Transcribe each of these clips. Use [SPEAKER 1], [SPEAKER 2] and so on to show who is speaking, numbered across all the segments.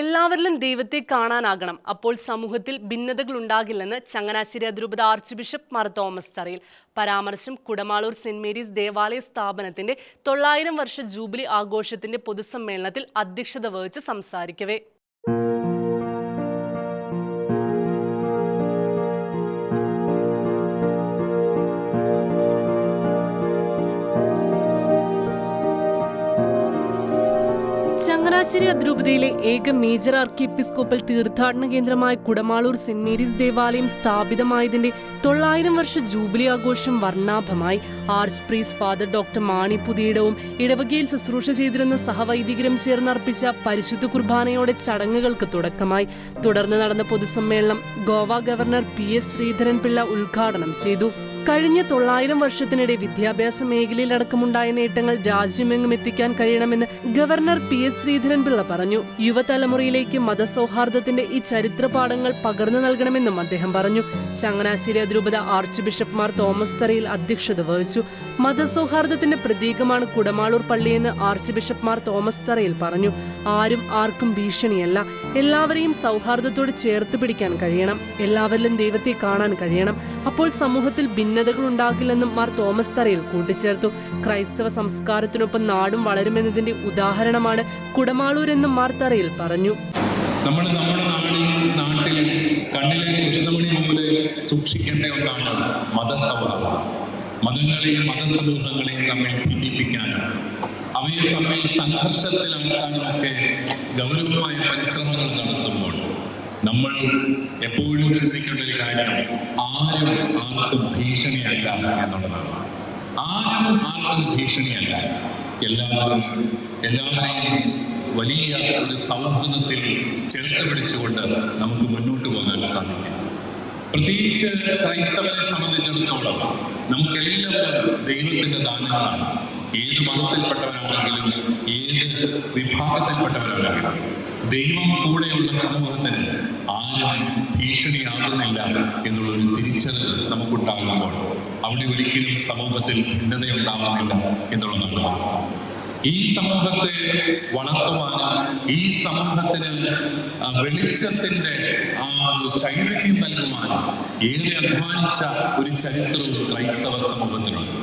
[SPEAKER 1] എല്ലാവരിലും ദൈവത്തെ കാണാനാകണം. അപ്പോൾ സമൂഹത്തിൽ ഭിന്നതകൾ ഉണ്ടാകില്ലെന്ന് ചങ്ങനാശ്ശേരി അതിരൂപത ആർച്ച് ബിഷപ്പ് മാർ തോമസ് തറയിൽ പരാമർശം കുടമാളൂർ സെന്റ് മേരീസ് ദേവാലയ സ്ഥാപനത്തിന്റെ തൊള്ളായിരം വർഷ ജൂബിലി ആഘോഷത്തിന്റെ പൊതുസമ്മേളനത്തിൽ അധ്യക്ഷത വഹിച്ച് സംസാരിക്കവേ. ചങ്ങനാശ്ശേരി അതിരൂപതയിലെ ഏക മേജർ ആർക്കി എപ്പിസ്കോപ്പൽ തീർത്ഥാടന കേന്ദ്രമായ കുടമാളൂർ സെന്റ് മേരീസ് ദേവാലയം സ്ഥാപിതമായതിന്റെ തൊള്ളായിരം വർഷ ജൂബിലി ആഘോഷം വർണാഭമായി. ആർച്ച് പ്രീസ് ഫാദർ ഡോക്ടർ മാണി പുതിയിടവും ഇടവകയിൽ ശുശ്രൂഷ ചെയ്തിരുന്ന സഹവൈദികരും ചേർന്നർപ്പിച്ച പരിശുദ്ധ കുർബാനയോടെ ചടങ്ങുകൾക്ക് തുടക്കമായി. തുടർന്ന് നടന്ന പൊതുസമ്മേളനം Goa governor P S Sreedharan Pillai ഉദ്ഘാടനം ചെയ്തു. കഴിഞ്ഞ തൊള്ളായിരം വർഷത്തിനിടെ വിദ്യാഭ്യാസ മേഖലയിലടക്കമുണ്ടായ നേട്ടങ്ങൾ രാജ്യമെങ്ങും എത്തിക്കാൻ കഴിയണമെന്ന് ഗവർണർ പി എസ് ശ്രീധരൻപിള്ള പറഞ്ഞു. യുവതലമുറയിലേക്ക് മതസൗഹാർദ്ദത്തിന്റെ ഈ ചരിത്ര പാഠങ്ങൾ പകർന്നു നൽകണമെന്നും അദ്ദേഹം പറഞ്ഞു. ചങ്ങനാശ്ശേരി അതിരൂപത ആർച്ച് ബിഷപ്പ്മാർ തോമസ് തറയിൽ അധ്യക്ഷത വഹിച്ചു. മതസൗഹാർദ്ദത്തിന്റെ പ്രതീകമാണ് Kudamaloor പള്ളിയെന്ന് arch bishop Mar Thomas Tharayil പറഞ്ഞു. ആരും ആർക്കും ഭീഷണിയല്ല. എല്ലാവരെയും സൗഹാർദ്ദത്തോട് ചേർത്ത് പിടിക്കാൻ കഴിയണം. എല്ലാവരിലും ദൈവത്തെ കാണാൻ കഴിയണം. അപ്പോൾ സമൂഹത്തിൽ ഭിന്നതകൾ ഉണ്ടാകില്ലെന്നും മാർ തോമസ് തറയിൽ കൂട്ടിച്ചേർത്തു. ക്രൈസ്തവ സംസ്കാരത്തിനൊപ്പം നാടും വളരുമെന്നതിന്റെ ഉദാഹരണമാണ് കുടമാളൂർ എന്നും മാർ തറയിൽ പറഞ്ഞു.
[SPEAKER 2] നമ്മൾ നമ്മുടെ നാടിൽ നാട്ടിൽ കണ്ണിലെ കൃഷ്ണമണി പോലെ സൂക്ഷിക്കേണ്ട ഒന്നാണ് മതസൗഹാർദ്ദം മതങ്ങളെയും മതസമൂഹങ്ങളെയും തമ്മിൽ ഭിന്നിപ്പിക്കാനും അവയെ തമ്മിൽ സംഘർഷത്തിലാക്കാനും ഒക്കെ ഗൗരവമായ പരിശ്രമങ്ങൾ നടത്തുമ്പോൾ നമ്മൾ എപ്പോഴും ചിന്തിക്കേണ്ട ഒരു കാര്യം ആരും ആർക്കും ഭീഷണിയല്ല എന്നുള്ളതാണ്. ആരും ആർക്കും ഭീഷണിയല്ല. എല്ലാവരും എല്ലാവരെയും വലിയ ഒരു സൗഹൃദത്തിൽ ചേർത്ത് പിടിച്ചുകൊണ്ട് നമുക്ക് മുന്നോട്ട് പോകാൻ സാധിക്കും. പ്രത്യേകിച്ച് ക്രൈസ്തവരെ സംബന്ധിച്ചിടത്തോളം നമുക്കെല്ലാവരും ദൈവത്തിന്റെ ദാനങ്ങളാണ്. ഏത് മതത്തിൽപ്പെട്ടവരാണെങ്കിലും ഏത് വിഭാഗത്തിൽപ്പെട്ടവരാണെങ്കിലും. ദൈവം കൂടെയുള്ള സമൂഹത്തിന് ആരും ഭീഷണിയാകുന്നില്ല എന്നുള്ളൊരു തിരിച്ചറിവ് നമുക്കുണ്ടാകുമ്പോൾ അവിടെ ഒരിക്കലും സമൂഹത്തിൽ ഭിന്നതയുണ്ടാകുന്നില്ല എന്നുള്ളതാണ് വാസ്തവം ഈ സമൂഹത്തെ വളർത്തുവാനും ഈ സമൂഹത്തിന് വെളിച്ചത്തിന്റെ ആ ഒരു ചൈതന്യം നൽകുവാനും ഏറെ അധ്വാനിച്ച ഒരു ചരിത്രവും ക്രൈസ്തവ സമൂഹത്തിനുണ്ട്.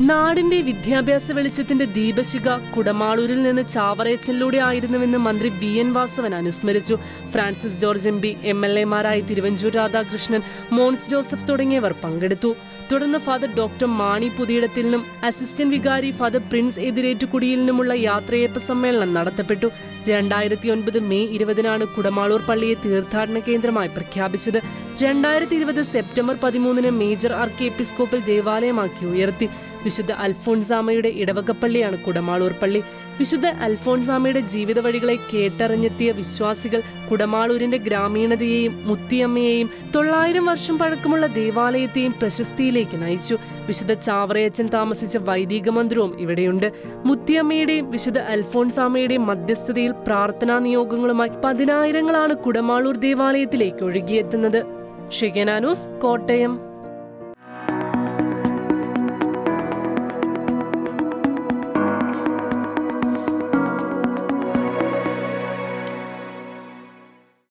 [SPEAKER 1] നാടിന്റെ വിദ്യാഭ്യാസ വെളിച്ചത്തിന്റെ ദീപശിഖ കുടമാളൂരിൽ നിന്ന് ചാവറയച്ചനിലൂടെ ആയിരുന്നുവെന്ന് മന്ത്രി വി എൻ വാസവൻ അനുസ്മരിച്ചു. Francis George M P M L എമാരായ Thiruvanchoor Radhakrishnan Mons Joseph തുടങ്ങിയവർ പങ്കെടുത്തു. തുടർന്ന് ഫാദർ ഡോക്ടർ മാണി പുതിയിടത്തിലിനും അസിസ്റ്റന്റ് വികാരി ഫാദർ പ്രിൻസ് എതിരേറ്റുകുടിയിൽ നിന്നുമുള്ള യാത്രയയപ്പ് സമ്മേളനം നടത്തപ്പെട്ടു. രണ്ടായിരത്തി ഒൻപത് മെയ് ഇരുപതിനാണ് കുടമാളൂർ പള്ളിയെ തീർത്ഥാടന കേന്ദ്രമായി പ്രഖ്യാപിച്ചത്. രണ്ടായിരത്തി ഇരുപത് സെപ്റ്റംബർ പതിമൂന്നിന് മേജർ ആർക്കി എപ്പിസ്കോപ്പിൽ ദേവാലയമാക്കി ഉയർത്തി. വിശുദ്ധ അൽഫോൺസാമയുടെ ഇടവകപ്പള്ളിയാണ് കുടമാളൂർ പള്ളി. വിശുദ്ധ അൽഫോൺസാമയുടെ ജീവിത വഴികളെ കേട്ടറിഞ്ഞെത്തിയ വിശ്വാസികൾ കുടമാളൂരിന്റെ ഗ്രാമീണതയെയും മുത്തിയമ്മയെയും തൊള്ളായിരം വർഷം പഴക്കമുള്ള ദേവാലയത്തെയും പ്രശസ്തിയിലേക്ക് നയിച്ചു. വിശുദ്ധ ചാവറയച്ചൻ താമസിച്ച വൈദിക മന്ദിരവും ഇവിടെയുണ്ട്. മുത്തിയമ്മയുടെയും വിശുദ്ധ അൽഫോൺസാമയുടെയും മധ്യസ്ഥതയിൽ പ്രാർത്ഥനാ നിയോഗങ്ങളുമായി പതിനായിരങ്ങളാണ് കുടമാളൂർ ദേവാലയത്തിലേക്ക് ഒഴുകിയെത്തുന്നത്. ഷിഗനാനൂസ് കോട്ടയം.